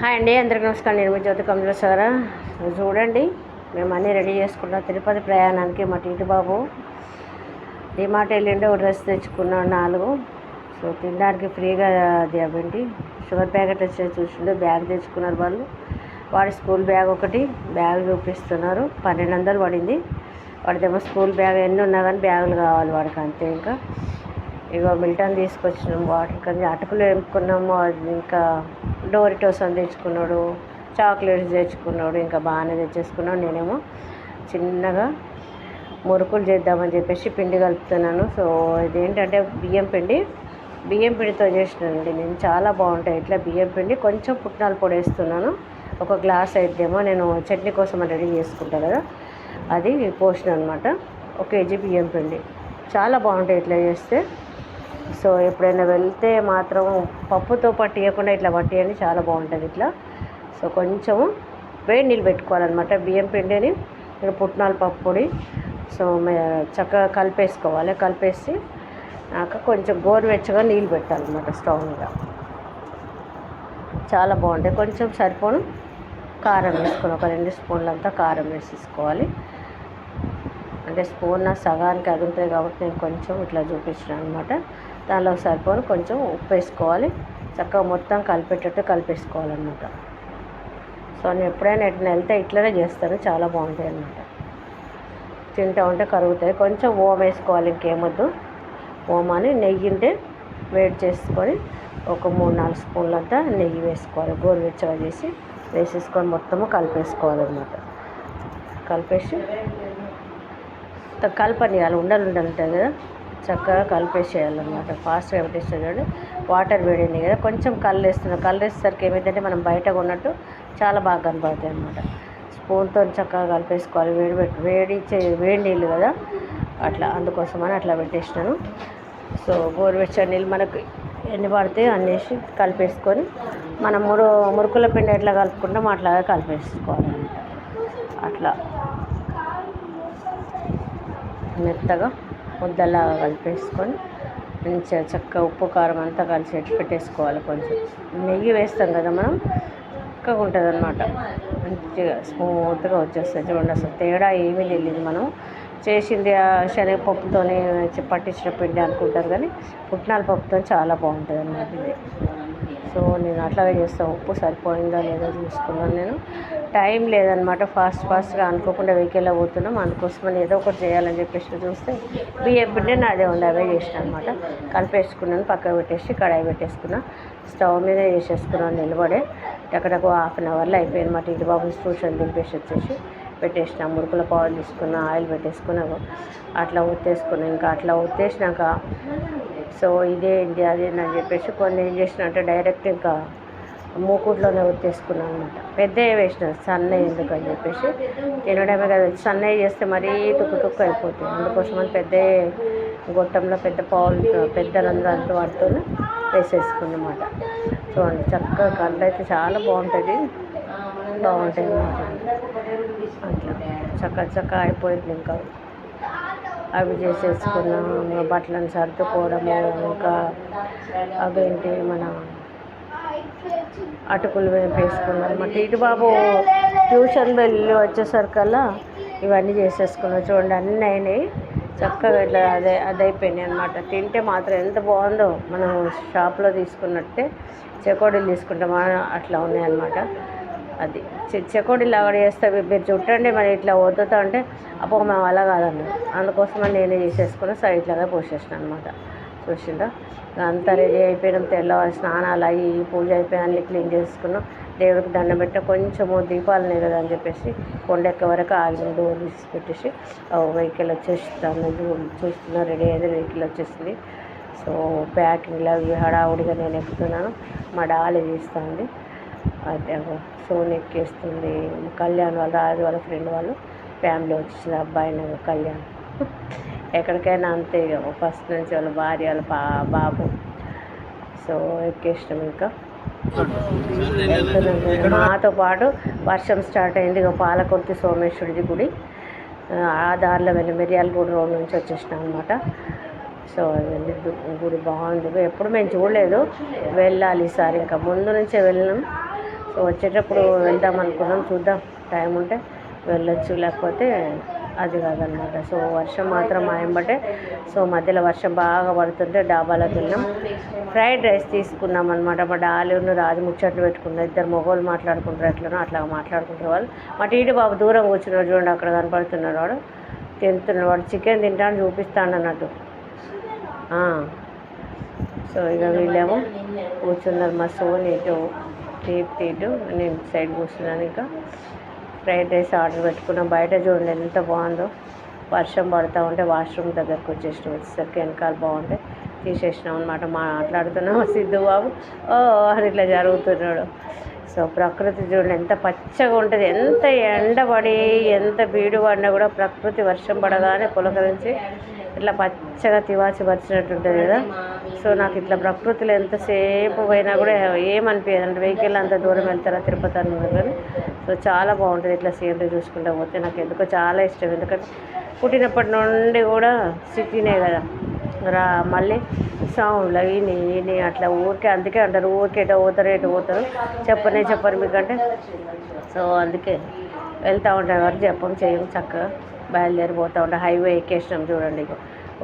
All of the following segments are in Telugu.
హాయ్ అండి అందరికీ నమస్కారం. నేను మీ జ్యోతి కమలేశ్వర చూడండి మేము అన్నీ రెడీ చేసుకున్నాం తిరుపతి ప్రయాణానికి మా టీటి బాబు డిమార్ట్ వెళ్ళిండే ఒక డ్రెస్ తెచ్చుకున్నాం నాలుగు. సో తినడానికి ఫ్రీగా అది అవ్వండి. షుగర్ ప్యాకెట్ వచ్చే చూసిండే బ్యాగ్ తెచ్చుకున్నారు వాళ్ళు. వాడి స్కూల్ బ్యాగ్ ఒకటి బ్యాగ్ చూపిస్తున్నారు. పన్నెండు వందలు పడింది. వాడిదేమో స్కూల్ బ్యాగ్ ఎన్ని ఉన్నా కానీ బ్యాగులు కావాలి వాడికి అంతే ఇంకా. ఇగో మిల్టన్ తీసుకొచ్చినాం వాటర్ కానీ అటుకులు ఎంపుకున్నాము అది ఇంకా డోరిటోస్ అని తెచ్చుకున్నాడు చాక్లెట్స్ తెచ్చుకున్నాడు ఇంకా బాగానే తెచ్చేసుకున్నాడు. నేనేమో చిన్నగా మురుకులు చేద్దామని చెప్పేసి పిండి కలుపుతున్నాను. సో ఇదేంటంటే బియ్యం పిండి బియ్యం పిండితో చేసినానండి నేను. చాలా బాగుంటాయి. ఇట్లా బియ్యం పిండి కొంచెం పుట్నాలు పొడి వేస్తున్నాను. ఒక గ్లాస్ అయితేమో నేను చట్నీ కోసం రెడీ చేసుకుంటాను కదా. అది పోసిన అనమాట ఒక కేజీ బియ్యం పిండి. చాలా బాగుంటాయి ఇట్లా చేస్తే. సో ఎప్పుడైనా వెళ్తే మాత్రం పప్పుతో పట్టియకుండా ఇట్లా పట్టియండి చాలా బాగుంటుంది ఇట్లా. సో కొంచెము వేడి నీళ్ళు పెట్టుకోవాలన్నమాట బియ్యం పిండిని ఇక్కడ పుట్నాల పప్పు పొడి. సో మే- చక్కగా కలిపేసుకోవాలి కలిపేసి నాక కొంచెం గోరువెచ్చగా నీళ్ళు పెట్టాలన్నమాట స్టవ్ మీద చాలా బాగుంటాయి. కొంచెం సరిపోను. కారం వేసుకొని ఒక రెండు స్పూన్లంతా కారం వేసేసుకోవాలి. అంటే స్పూన్ నా సగానికి అది ఉంటుంది కాబట్టి నేను కొంచెం ఇట్లా చూపించాను అనమాట దానిలో సరిపోని కొంచెం ఉప్పు వేసుకోవాలి చక్కగా మొత్తం కలిపేటట్టు కలిపేసుకోవాలన్నమాట. సో నేను ఎప్పుడైనా ఎట్లా వెళ్తే ఇట్లనే చేస్తాను చాలా బాగుంటాయి అన్నమాట. తింటా ఉంటే కరుగుతాయి. కొంచెం ఓం వేసుకోవాలి. ఇంకేమొద్దు. ఓం అని నెయ్యి ఉంటే వేడి చేసుకొని ఒక మూడు నాలుగు స్పూన్లంతా నెయ్యి వేసుకోవాలి. గోరువెచ్చగా చేసి వేసేసుకొని మొత్తము కలిపేసుకోవాలన్నమాట. కలిపేసి కలపని కలపనియాలి ఉండలు ఉండలు ఉంటాయి కదా? చక్కగా కలిపేసేయాలన్నమాట. ఫాస్ట్గా పెట్టేసేయాలి వాటర్ వేడింది కదా కొంచెం కళ్ళు వేస్తున్నాం కళ్ళు వేసేసరికి ఏమైందంటే మనం బయట ఉన్నట్టు చాలా బాగా కనపడతాయి అన్నమాట స్పూన్తో చక్కగా కలిపేసుకోవాలి. వేడి పెట్టి వేడి చే వేడి నీళ్ళు కదా. అట్లా అందుకోసమని అట్లా పెట్టేసినాను. సో గోరువెచ్చని నీళ్ళు మనకు ఎన్ని పడితే అన్నేసి కలిపేసుకొని మనం మురు మురుకుల పిండి ఎట్లా కలుపుకుంటాం అట్లాగే కలిపేసుకోవాలన్నమాట. అట్లా. మెత్తగా ముద్దలాగా కలిపేసుకొని మంచిగా చక్కగా ఉప్పు కారం అంతా కలిసి ఎట్టు పెట్టేసుకోవాలి కొంచెం. నెయ్యి వేస్తాం కదా మనం చక్కగా ఉంటుంది అనమాట మంచిగా స్మూత్గా వచ్చేస్తుంది. చూడండి అసలు తేడా ఏమీ తెలియదు మనం. చేసింది శనగపప్పుతోనే పట్టించిన పిండి అనుకుంటాం కానీ పుట్నాల పప్పుతో చాలా బాగుంటుంది అనమాట ఇది. సో నేను అట్లాగే చేస్తాను ఉప్పు సరిపోయిందో లేదో చూసుకున్నాను నేను. టైం లేదనమాట ఫాస్ట్ ఫాస్ట్గా అనుకోకుండా వెహికల్లో పోతున్నాం. అందుకోసమని ఏదో ఒకటి చేయాలని చెప్పేసి చూస్తే బియ్యం పిండి నాదే ఉండి అవే చేసిన అనమాట కలిపేసుకున్నాను పక్కకు పెట్టేసి కడాయి పెట్టేసుకున్నా. స్టవ్ మీద వేసేసుకున్నాను నిలబడే. అక్కడకు హాఫ్ అన్ అవర్లో అయిపోయింది మా ఇటు బాబు ట్యూషన్ దింపేసి వచ్చేసి పెట్టేసిన. మురుకుల పావులు తీసుకున్న ఆయిల్ పెట్టేసుకున్నా అట్లా ఒత్తేసుకున్నా. ఇంకా అట్లా ఒత్తేసినాక సో ఇదే ఇది అని చెప్పేసి కొన్ని ఏం చేసిన అంటే డైరెక్ట్ ఇంకా మూకుట్లోనే ఒత్తేసుకున్నాను అనమాట పెద్దవి వేసిన సన్నవి ఎందుకు అని చెప్పేసి తినడమే కదా సన్నవి చేస్తే మరీ తుక్కు తుక్కు అయిపోతుంది అందుకోసమని పెద్ద గొట్టంలో పెద్ద పావులు పెద్ద రంధ్రాలతో వాటితో వేసేసుకున్నమాట. చూడండి చక్కగా కళ్ళు అయితే చాలా బాగుంటుంది బాగుంటాయి అన్నమాట. అట్లా చక్క చక్క అయిపోయింది ఇంకా. అవి చేసేసుకున్నాం. ఇంకా బట్టలను సర్దుకోవడము ఇంకా అవేంటి మన అటుకులు వేపేసుకున్నాం. మా టీటి బాబు ట్యూషన్ వెళ్ళి వచ్చేసరికల్లా ఇవన్నీ చేసేసుకున్నాం. చూడండి అన్నీ అయినాయి. చక్కగా ఇట్లా అదే అది అయిపోయినాయి అనమాట తింటే మాత్రం ఎంత బాగుందో మనం షాప్లో తీసుకున్నట్టే చెకోడీలు తీసుకుంటాం. అట్లా ఉన్నాయన్నమాట అది చె- ఇలా చేస్తే మీరు చుట్టండి మరి ఇట్లా వద్దుతా అంటే అప్పుడు మేము అలా కాదన్నారు అందుకోసమని నేనే చేసేసుకుని సైడ్లాగా పోసేసిన అనమాట చూసిందా అంతా రెడీ అయిపోయినాం తెల్లవారు స్నానాలు అయ్యి పూజ అయిపోయి అన్ని క్లీన్ చేసుకున్నాం. దేవుడికి దండం పెట్ట కొంచెము దీపాలు ఉన్నాయి కదా అని చెప్పేసి కొండ ఎక్క వరకు ఆగిన డోర్ తీసి పెట్టేసి వెహికల్ వచ్చేస్తాను చూస్తున్నా రెడీ అయింది వెహికల్ వచ్చేసింది. సో ప్యాకింగ్లో హడావుడిగా నేను ఎక్కుతున్నాను. మా డాలి తీస్తుంది సోని ఎక్కేస్తుంది. కళ్యాణ్ వాళ్ళ రాజు వాళ్ళ ఫ్రెండ్ వాళ్ళు ఫ్యామిలీ వచ్చింది అబ్బాయి నాకు కళ్యాణ్. ఎక్కడికైనా అంతే ఫస్ట్ నుంచి వాళ్ళ భార్య వాళ్ళ బా బాబు. సో ఎక్కేసినాం ఇంకా. మాతో పాటు వర్షం స్టార్ట్ అయింది. ఇక పాలకొర్తి సోమేశ్వరుడి గుడి. ఆ దారిలో వెళ్ళి మిర్యాలగూడ రోడ్ నుంచి వచ్చేసినాం అనమాట సో గుడి బాగుంది. ఎప్పుడు మేము చూడలేదు. వెళ్ళాలి ఈసారి. ఇంకా ముందు నుంచే వెళ్ళినాం సో వచ్చేటప్పుడు వెళ్దాం అనుకున్నాం చూద్దాం టైం ఉంటే వెళ్ళొచ్చు లేకపోతే అది కాదనమాట. సో వర్షం మాత్రం మాయంబటే సో మధ్యలో వర్షం బాగా పడుతుంటే డాబాలోకి వెళ్ళాం. ఫ్రైడ్ రైస్ తీసుకున్నాం అనమాట మా డాలీను రాజు ముచ్చట్లు పెట్టుకున్నాం ఇద్దరు మొగోళ్ళు మాట్లాడుకుంటారు ఎట్లనో అట్లా మాట్లాడుకుంటారు వాళ్ళు. మా టీడీ బాబు దూరం కూర్చున్నాడు చూడండి అక్కడ కనపడుతున్నాడు వాడు. తింటున్నాడు వాడు. చికెన్ తింటాను చూపిస్తాను అన్నట్టు. సో ఇక వీళ్ళేమో కూర్చున్నారు మా సోన్ ఇటు టీప్ ఇటు నేను సైడ్ కూర్చున్నాను ఇంకా. ఫ్రైడ్ రైస్ ఆర్డర్ పెట్టుకున్నాం. బయట చూడండి ఎంత బాగుందో. వర్షం పడుతూ ఉంటే వాష్రూమ్ దగ్గరకు వచ్చేసినాం. వచ్చేసరికి వెనకాల బాగుంటే తీసేసినాం అనమాట మాట్లాడుతున్నాం సిద్ధు బాబు? ఓ అని ఇట్లా జరుగుతున్నాడు. సో ప్రకృతి చూడండి ఎంత పచ్చగా ఉంటుంది. ఎంత ఎండబడి ఎంత బీడు పడినా కూడా ప్రకృతి వర్షం పడగానే పులకరించి ఇట్లా పచ్చగా తివాచి పరిచినట్టు ఉంటుంది కదా. సో నాకు ఇట్లా ప్రకృతిలో ఎంతసేపు పోయినా కూడా ఏమనిపించదు అంటే వెహికల్ అంత దూరం వెళ్తారా తిరుపతి అన్నారు కానీ. సో చాలా బాగుంటుంది ఇట్లా సీనరీ చూసుకుంటా పోతే. నాకు ఎందుకో చాలా ఇష్టం. ఎందుకంటే పుట్టినప్పటి నుండి కూడా సిటీనే కదా. రా మళ్ళీ సౌండ్లు ఈయన విని అట్లా ఊరికే అందుకే అంటారు. ఊరికేట పోతారు ఎటు పోతారు. చెప్పనే చెప్పరు మీకంటే. సో అందుకే వెళ్తూ ఉంటాం. ఎవరు చెప్పం చేయం చక్కగా బయలుదేరి పోతూ ఉంటాం. హైవే ఎక్కేసినాం చూడండి ఇక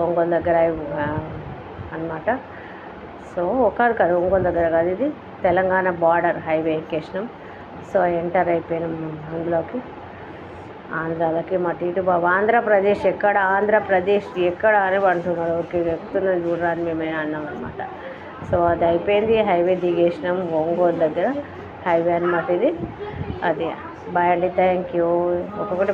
ఒంగోలు దగ్గర అనమాట సో ఒకరు కాదు ఒంగోలు దగ్గర కాదు ఇది. తెలంగాణ బార్డర్ హైవే ఎక్కేసినాం. సో ఎంటర్ అయిపోయినాం అందులోకి. ఆంధ్రాలకి మా టీటు బాబు. ఆంధ్రప్రదేశ్ ఎక్కడ? ఆంధ్రప్రదేశ్ ఎక్కడ అని అంటున్నాడు. ఓకే చెప్తున్నాను చూడరాని మేమే అన్నాం అనమాట సో అది అయిపోయింది. హైవే దిగేసినాం ఒంగోలు దగ్గర. హైవే అనమాట ఇది. అది. బాయ్ అండి. Thank you. ఒక్కొక్కటి